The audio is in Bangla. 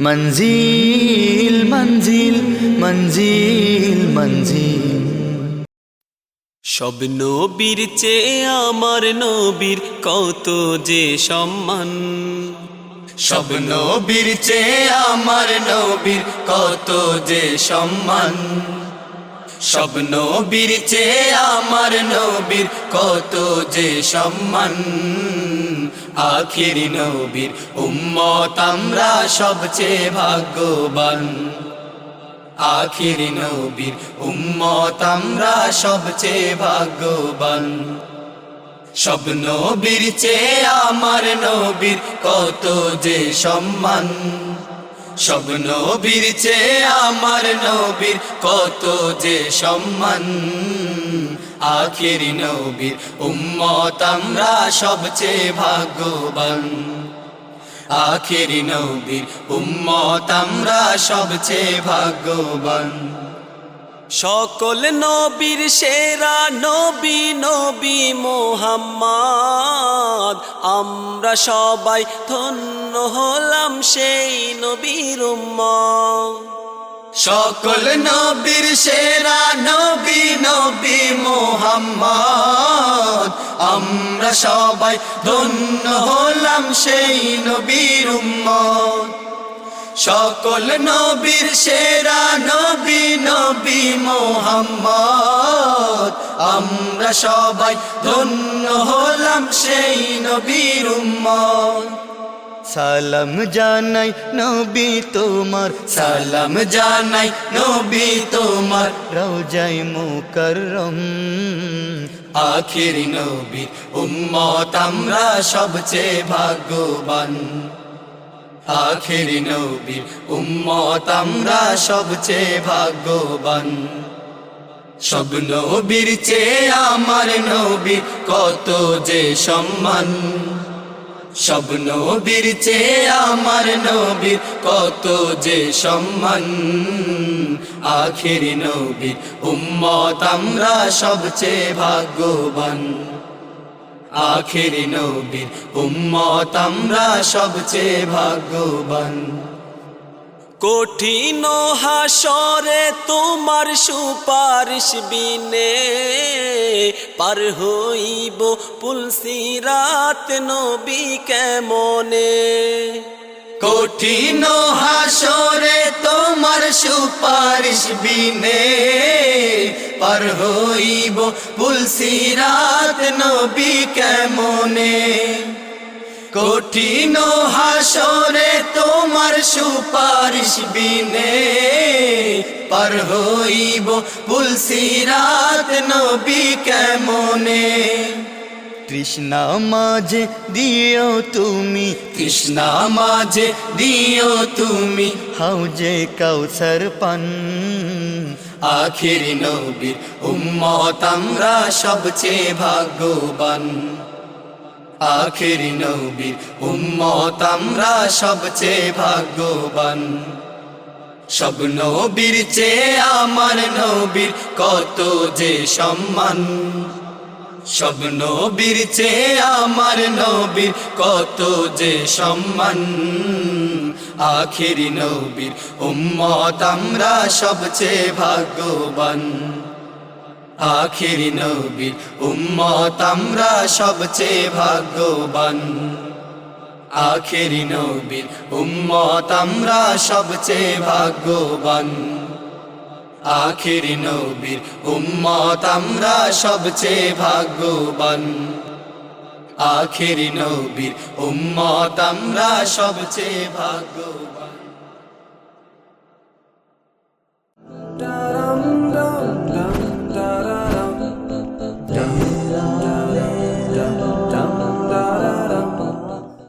মঞ্জিল মঞ্জিল মঞ্জিল মঞ্জিল। সব নবীর চেয়ে আমার নবীর কত যে সম্মান। সব নবীর চেয়ে আমার নবীর কত যে সম্মান। সব নবীর চেয়ে আমার নবীর কত যে সম্মান। আখির নবীর উম্মত আমরা সবচেয়ে ভাগ্যবান। আখির নবীর উম্মত আমরা সবচেয়ে ভাগ্যবান। সব নবীর চেয়ে আমার নবীর কত যে সম্মান। সব নবীর চেয়ে আমার নবীর কত যে সম্মান। আখির নবীর উম্মত আমরা সবচেয়ে ভাগ্যবান। আখির নবীর উম্মত আমরা সবচেয়ে ভাগ্যবান। সকল নবীর সেরা নবী নবী মোহাম্মদ। আমরা সবাই ধন্য হলাম সেই নবীর সকল নবীর সেরা নবী নবী মোহাম্মদ। আমরা সবাই ধন্য হলাম সেই নবীর সকল নবীর সেরা নবী নবী মোহাম্মদ। আমরা সবাই ধন্য হলাম সেই নবীর সালাম জানাই নবী তোমার, সালাম জানাই নবী তোমার। রওজাই মুকররম, আখির নবী উম্মত আমরা সবচেয়ে ভাগ্যবান। আখির নবী উম্মত আমরা সবচেয়ে ভাগ্যবান। সব নবীর চেয়ে আমার নবীর কত যে সম্মান। সব নবীর চেয়ে আমার নবীর কত যে সম্মান। আখির নবীর উম্মত আমরা সবচেয়ে ভাগ্যবান। আখির নবীর উম্মত আমরা সবচেয়ে ভাগ্যবান। কঠিন হাসরে তোমার সুপারিশ বিনে পার হইব পুলসিরাত নবী কেমনে? কঠিন হাসরে তোমার সুপারিশ বিনে পার হইব পুলসিরাত নবী কেমনে? কঠিন হাসরে তোমার সুপারিশ বিনে পার হইব পুলসিরাত নবী কেমনে? কৃষ্ণা মাঝে দিও তুমি, কৃষ্ণা মাঝে দিও তুমি হাউজে কাউসার পান। আখির নবীর উম্মত আমরা সবচেয়ে ভাগ্যবান। আখির নবীর উম্মত আমরা সবচেয়ে ভাগ্যবান। সব নবীর চেয়ে আমার নবীর কত যে সম্মান। সব নবীর চেয়ে আমার নবীর কত যে সম্মান। আখির নবীর উম্মত আমরা সবচেয়ে ভাগ্যবান। আখির নবীর উম্মত আমরা সবচেয়ে ভাগ্যবান। আখির নবীর উম্মত আমরা সবচেয়ে ভাগ্যবান। আখির নবীর উম্মত আমরা সবচেয়ে ভাগ্যবান। আখির নবীর উম্মত আমরা সবচেয়ে ভাগ্যবান। ডারাম ডাম